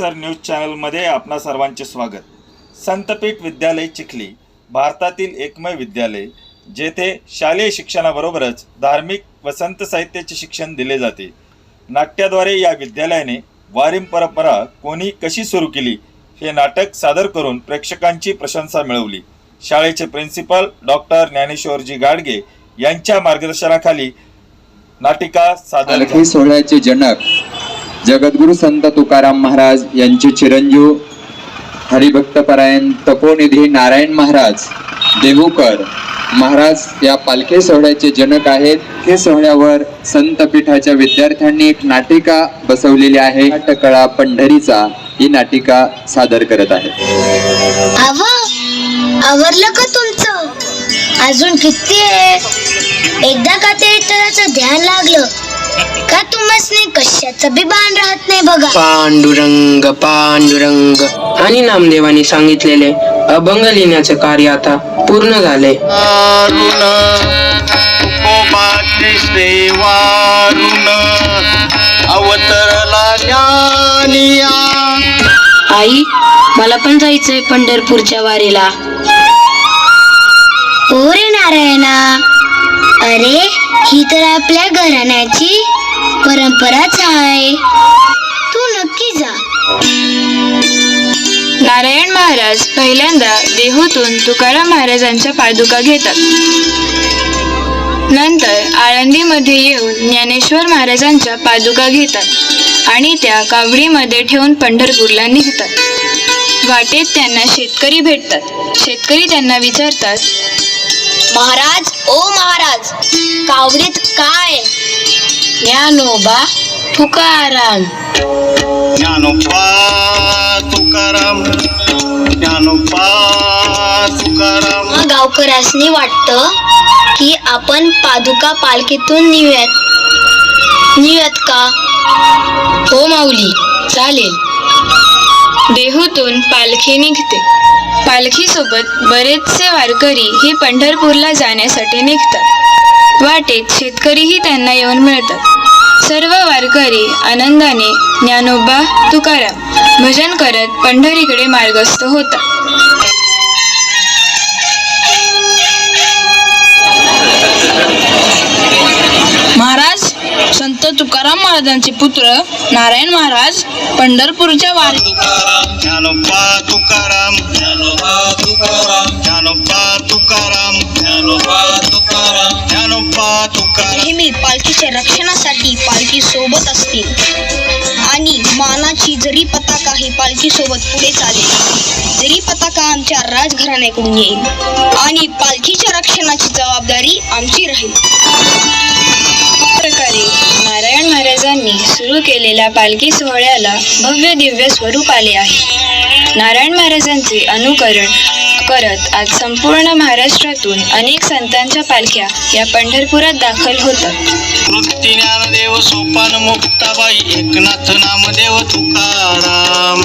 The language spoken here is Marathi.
सर न्यूज चॅनलमध्ये आपणा सर्वांचे स्वागत. संतपीठ विद्यालय चिखली भारतातील एकमेव विद्यालय जेथे शालेय शिक्षणाबरोबरच धार्मिक व संत साहित्याचे शिक्षण दिले जाते. नाट्याद्वारे या विद्यालयाने वारीम परंपरा कोणी कशी सुरू केली हे नाटक सादर करून प्रेक्षकांची प्रशंसा मिळवली. शाळेचे प्रिन्सिपल डॉक्टर ज्ञानेश्वरजी गाडगे यांच्या मार्गदर्शनाखाली नाटिका सादर सोहळ्याचे जनक जगद्गुरु संत तुकाराम महाराज यांचे चिरंजीव हरिभक्तपरायण तपोनिधी नारायण महाराज देहूकर महाराज या पालखी सोहळ्याचे जनक आहेत. हे सोहळ्यावर संत पीठाच्या विद्यार्थ्यांनी एक नाटिका बसवलेली आहे. नाटकळा पंढरीचा ही नाटिका सादर करत आहे. आवरलं का तुमचं? अजून किती आहे? एकदा का ते इतराचं ध्यान लागलं? का तुम्हाला कशाचं बी बाण राहत नाही बघा. पांडुरंग पांडुरंग. आणि नामदेवानी सांगितलेले अभंग लिहिण्याचे कार्य आता पूर्ण झाले वारुण अवतरला ज्ञानिया. आई मला पण जायचंय पंढरपूरच्या वारीला. ओ रे नारायणा. अरे ही तर आपल्या घराण्याची परंपराच आहे तू नक्की जा. नारायण महाराज पहिल्यांदा देहूतून तुकाराम महाराजांच्या पादुका घेतात. नंतर आळंदीमध्ये येऊन ज्ञानेश्वर महाराजांच्या पादुका घेतात आणि त्या कावडीमध्ये ठेवून पंढरपूरला निघतात. वाटेत त्यांना शेतकरी भेटतात. शेतकरी त्यांना विचारतात महाराज ओ महाराज कावडीत काय? ज्ञानोबा तुकाराम. ज्ञानोपा तुकाराम. ज्ञानोपा तुकाराम. मग गावकऱ्यासनी वाटतं की आपण पादुका पालखीतून नेऊयात. नेऊयात का? हो माऊली चालेल. देहूतून पालखी निघते. पालखीसोबत बरेचसे वारकरी ही पंढरपूरला जाण्यासाठी निघतात. वाटेत शेतकरीही त्यांना येऊन मिळतात. सर्व वारकरी आनंदाने ज्ञानोबा तुकाराम भजन करत पंढरीकडे मार्गस्थ होतात. महाराज संत तुकाराम महाराजांचे पुत्र नारायण महाराज पंढरपूरच्या वारी. तुकाराम. तुकाराम. तुकाराम. नेहमी रक्षणासाठी पालखी सोबत असतील आणि मानाची जरी पताका ही पालखी सोबत पुढे चालेल. जरी पताका आमच्या राजघराण्याकडून येईल. आणि पालखीच्या रक्ष झालेल्या पालखी सोहळ्याला भव्य दिव्य स्वरूप आले आहे. नारायण महाराजांचे अनुकरण करत आज संपूर्ण महाराष्ट्रातून अनेक संतांच्या पालख्या या पंढरपुरात दाखल होतात. वृत्ती ज्ञानदेव सोपान मुक्ताबाई एकनाथ नामदेव तुकाराम.